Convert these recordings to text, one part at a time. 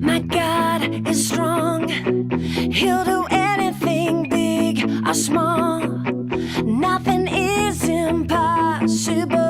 My God is strong. He'll do anything big or small. Nothing is impossible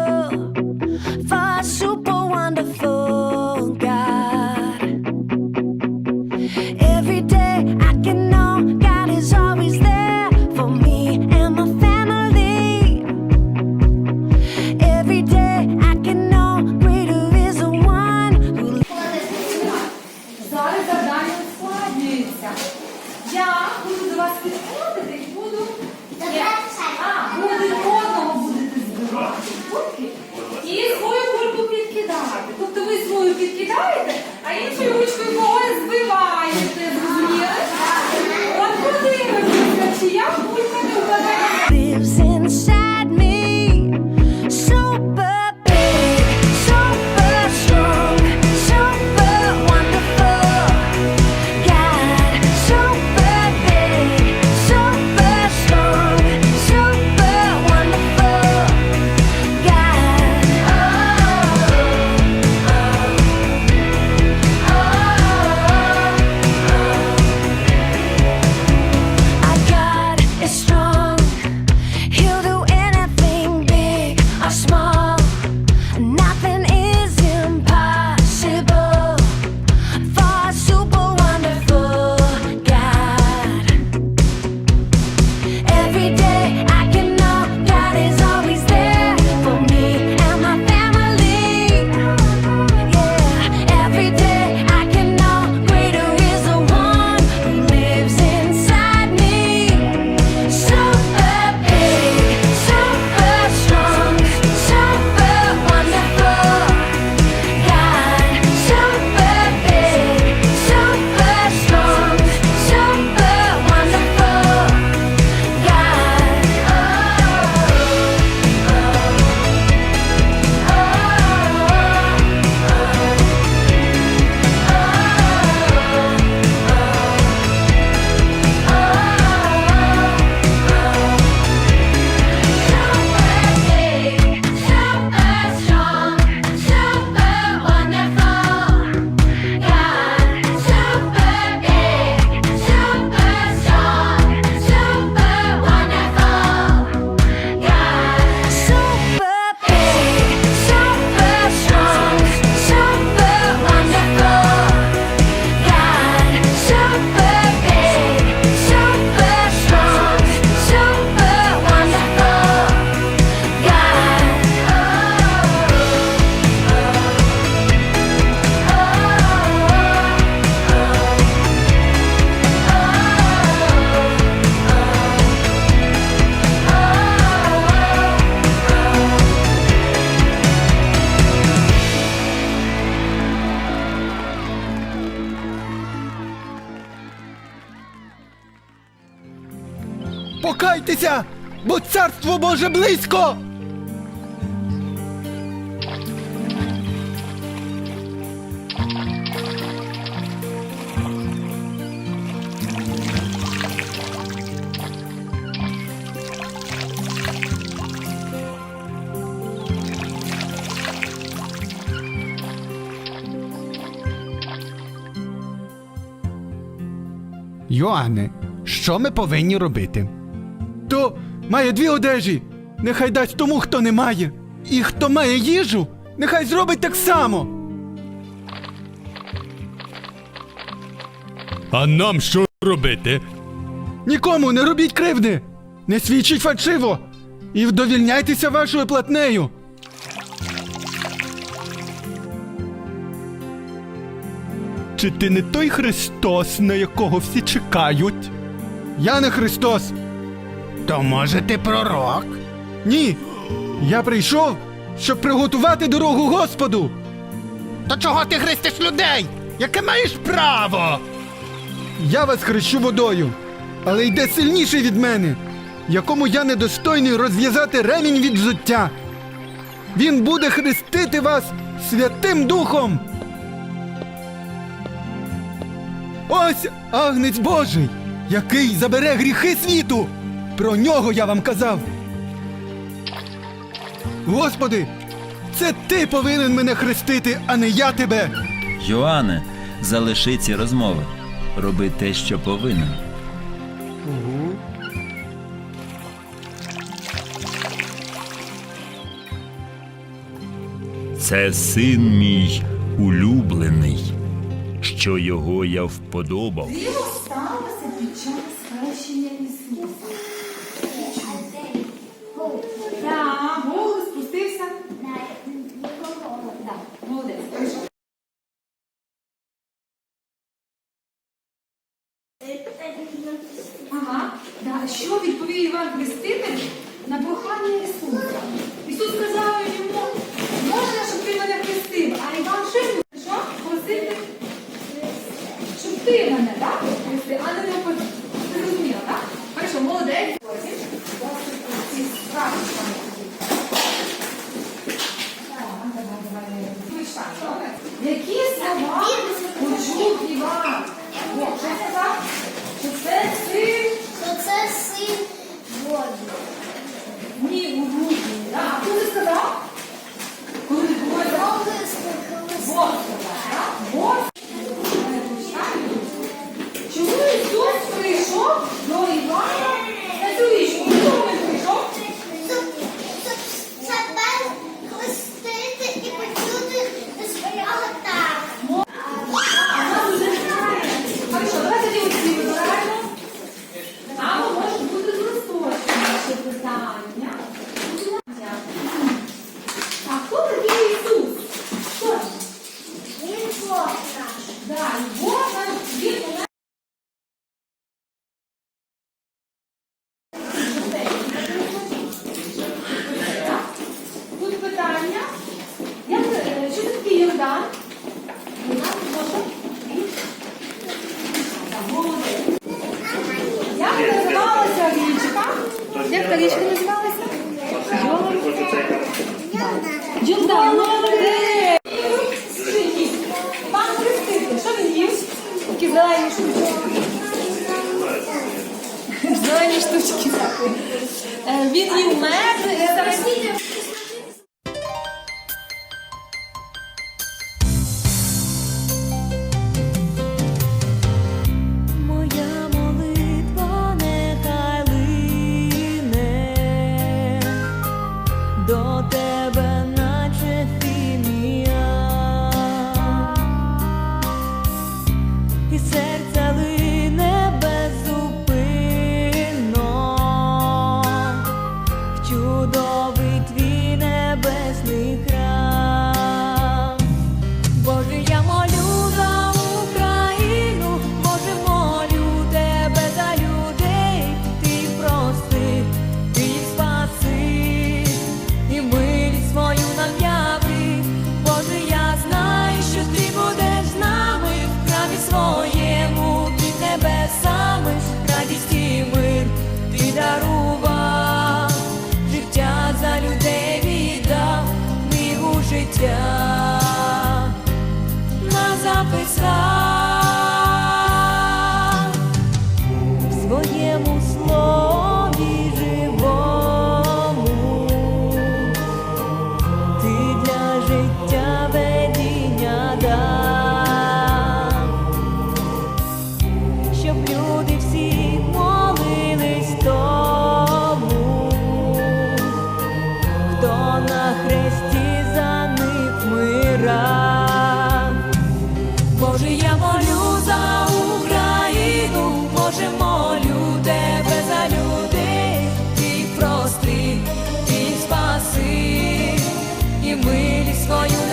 Покайтеся, бо царство Боже близько. Йоанне, що ми повинні робити? То має дві одежі. Нехай дасть тому, хто не має. І хто має їжу, нехай зробить так само. А нам що робити? Нікому не робіть кривди, не свідчіть фальшиво і вдовільняйтеся вашою платнею. Чи ти не той Христос, на якого всі чекають? Я не Христос. То може ти пророк? Ні. Я прийшов, щоб приготувати дорогу Господу. То чого ти хрестиш людей? Яке маєш право? Я вас хрещу водою, але йде сильніший від мене, якому я недостойний розв'язати ремінь від життя. Він буде хрестити вас Святим Духом. Ось агнець Божий, який забере гріхи світу. Про нього я вам казав. Господи, це ти повинен мене хрестити, а не я тебе. Йоанне, залиши ці розмови. Роби те, що повинен. Угу. Це син мій улюблений, що його я вподобав. Диво сталося під час хрещення Ісуса. Так, голос спустився. Ага. Що відповів Іван Хреститель на прохання Ісуса? Ісус сказав. Які слова почув Іван? О, що це так? Чи це син? То це син Божий. Ні, у Божий. А хто це сказав? Як річка називалася? Джунда, молодець! Пан Христина. Кидає штучки. Зелені штучки. Е, він їв мед. y ser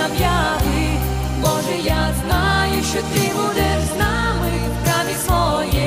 нам Боже, я знаю, що ти будеш з нами в праві своє.